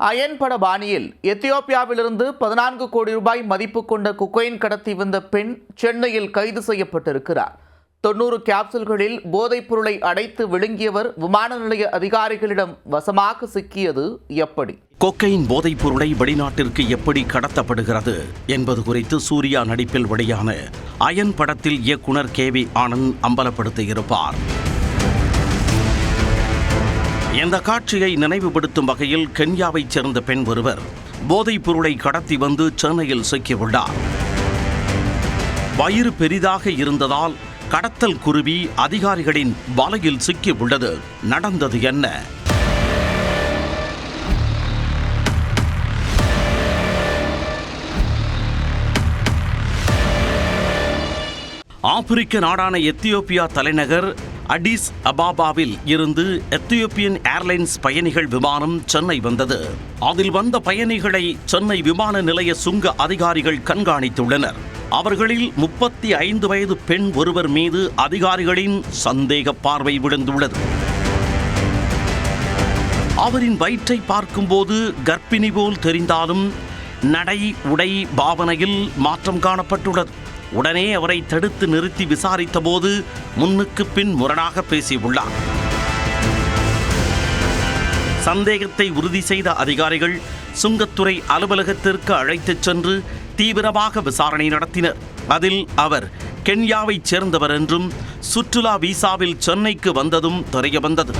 அயன்பட பாணியில் எத்தியோப்பியாவிலிருந்து பதினான்கு கோடி ரூபாய் மதிப்பு கொண்ட குக்கைன் கடத்தி வந்த பெண் சென்னையில் கைது செய்யப்பட்டிருக்கிறார். தொண்ணூறு கேப்சூல்களில் போதைப் பொருளை அடைத்து விழுங்கியவர் விமான நிலைய அதிகாரிகளிடம் வசமாக சிக்கியது எப்படி? கொக்கைன் போதைப் பொருளை வெளிநாட்டிற்கு எப்படி கடத்தப்படுகிறது என்பது குறித்து சூர்யா நடிப்பில் வெளியான அயன் படத்தில் இயக்குனர் கே வி ஆனந்த் அம்பலப்படுத்தியிருப்பார். இந்த காட்சியை நினைவுபடுத்தும் வகையில் கென்யாவைச் சேர்ந்த பெண் ஒருவர் போதைப் பொருளை கடத்தி வந்து சென்னையில் சிக்கியுள்ளார் வயிறு பெரிதாக இருந்ததால் கடத்தல் குருவி அதிகாரிகளின் வலையில் சிக்கியுள்ளது நடந்தது என்ன? ஆப்பிரிக்க நாடான எத்தியோப்பியா தலைநகர் அடிஸ் அபாபாவில் இருந்து எத்தியோப்பியன் ஏர்லைன்ஸ் பயணிகள் விமானம் சென்னை வந்தது. அதில் வந்த பயணிகளை சென்னை விமான நிலைய சுங்க அதிகாரிகள் கண்காணித்துள்ளனர். அவர்களில் முப்பத்தி ஐந்து வயது பெண் ஒருவர் மீது அதிகாரிகளின் சந்தேக பார்வை விழுந்துள்ளது. அவரின் வயிற்றை பார்க்கும்போது கர்ப்பிணி போல் தெரிந்தாலும் நடை உடை பாவனையில் மாற்றம் காணப்பட்டுள்ளது. உடனே அவரை தடுத்து நிறுத்தி விசாரித்த போது முன்னுக்கு பின் முரணாக பேசியுள்ளார். சந்தேகத்தை உறுதி செய்த அதிகாரிகள் சுங்கத்துறை அலுவலகத்திற்கு அழைத்துச் சென்று தீவிரமாக விசாரணை நடத்தினர். அதில் அவர் கென்யாவைச் சேர்ந்தவர் என்றும் சுற்றுலா விசாவில் சென்னைக்கு வந்ததும் தெரிய வந்தது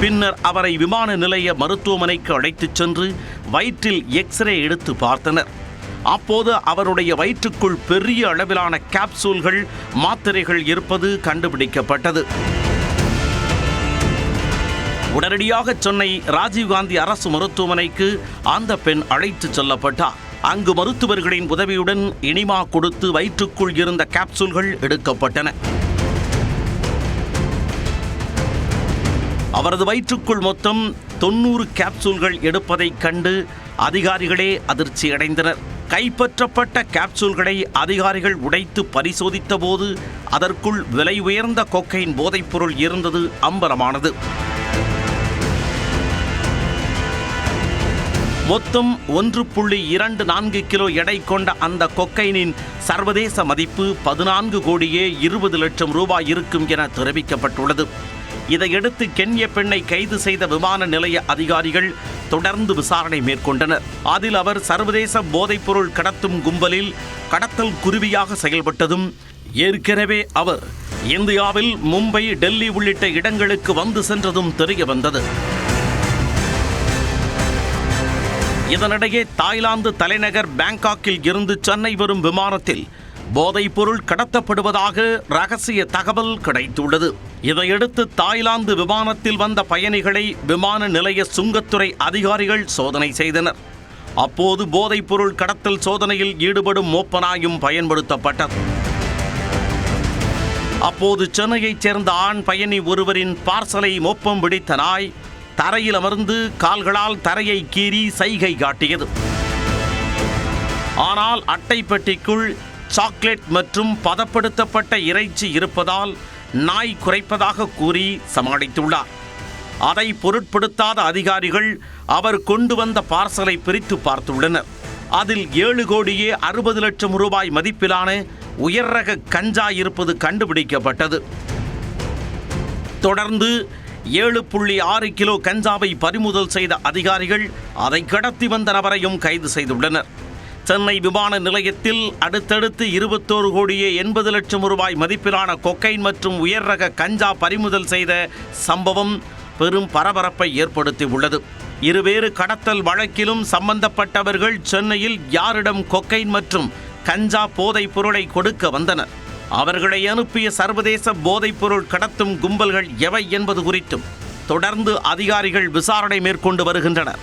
பின்னர் அவரை விமான நிலைய மருத்துவமனைக்கு அழைத்துச் சென்று வயிற்றில் எக்ஸ்ரே எடுத்து பார்த்தனர். அப்போது அவருடைய வயிற்றுக்குள் பெரிய அளவிலான கேப்சூல்கள் மாத்திரைகள் இருப்பது கண்டுபிடிக்கப்பட்டது. உடனடியாக சென்னை ராஜீவ்காந்தி அரசு மருத்துவமனைக்கு அந்த பெண் அழைத்துச் செல்லப்பட்டார். அங்கு மருத்துவர்களின் உதவியுடன் இனிமா கொடுத்து வயிற்றுக்குள் இருந்த கேப்சூல்கள் எடுக்கப்பட்டன. அவரது வயிற்றுக்குள் மொத்தம் தொண்ணூறு கேப்சூல்கள் எடுப்பதைக் கண்டு அதிகாரிகளே அதிர்ச்சி அடைந்தனர். கைப்பற்றப்பட்ட கேப்சூல்களை அதிகாரிகள் உடைத்து பரிசோதித்தபோது அதற்குள் விலை உயர்ந்த கொக்கையின் போதைப்பொருள் இருந்தது அம்பலமானது. மொத்தம் ஒன்று புள்ளி இரண்டு நான்கு கிலோ எடை கொண்ட அந்த கொக்கைனின் சர்வதேச மதிப்பு பதினான்கு கோடியே இருபது லட்சம் ரூபாய் இருக்கும் என தெரிவிக்கப்பட்டுள்ளது. இதையடுத்து கென்ய பெண்ணை கைது செய்த விமான நிலைய அதிகாரிகள் தொடர்ந்து விசாரணை மேற்கொண்டனர். அதில் அவர் சர்வதேச போதைப்பொருள் கடத்தும் கும்பலில் கடத்தல் குருவியாக செயல்பட்டதும் ஏற்கனவே அவர் இந்தியாவில் மும்பை டெல்லி உள்ளிட்ட இடங்களுக்கு வந்து சென்றதும் தெரிய வந்தது இதனிடையே தாய்லாந்து தலைநகர் பேங்காக்கில் இருந்து சென்னை வரும் விமானத்தில் போதைப் பொருள் கடத்தப்படுவதாக ரகசிய தகவல் கிடைத்துள்ளது. இதையடுத்து தாய்லாந்து விமானத்தில் வந்த பயணிகளை விமான நிலைய சுங்கத்துறை அதிகாரிகள் சோதனை செய்தனர். அப்போது போதைப்பொருள் கடத்தல் சோதனையில் ஈடுபடும் மோப்பனாயும் பயன்படுத்தப்பட்டது. அப்போது சென்னையைச் சேர்ந்த ஆண் பயணி ஒருவரின் பார்சலை மோப்பம் பிடித்த நாய் தரையில் அமர்ந்து கால்களால் தரையை கீறி சைகை காட்டியது. ஆனால் அட்டை பெட்டிக்குள் சாக்லேட் மற்றும் பதப்படுத்தப்பட்ட இறைச்சி இருப்பதால் நாய் குறைப்பதாக கூறி சமாளித்துள்ளார். அதை பொருட்படுத்தாத அதிகாரிகள் அவர் கொண்டு வந்த பார்சலை பிரித்து பார்த்துள்ளனர். அதில் ஏழு கோடியே அறுபது லட்சம் ரூபாய் மதிப்பிலான உயர் ரக கஞ்சா இருப்பது கண்டுபிடிக்கப்பட்டது. தொடர்ந்து ஏழு புள்ளி ஆறு கிலோ கஞ்சாவை பறிமுதல் செய்த அதிகாரிகள் அதை கடத்தி வந்த நபரையும் கைது செய்துள்ளனர். சென்னை விமான நிலையத்தில் அடுத்தடுத்து இருபத்தோரு கோடியே எண்பது லட்சம் ரூபாய் மதிப்பிலான கொக்கைன் மற்றும் உயர் ரக கஞ்சா பறிமுதல் செய்த சம்பவம் பெரும் பரபரப்பை ஏற்படுத்தியுள்ளது. இருவேறு கடத்தல் வழக்கிலும் சம்பந்தப்பட்டவர்கள் சென்னையில் யாரிடம் கொக்கைன் மற்றும் கஞ்சா போதைப் பொருளை கொடுக்க வந்தனர். அவர்களை அனுப்பிய சர்வதேச போதைப் பொருள் கடத்தும் கும்பல்கள் எவை என்பது குறித்தும் தொடர்ந்து அதிகாரிகள் விசாரணை மேற்கொண்டு வருகின்றனர்.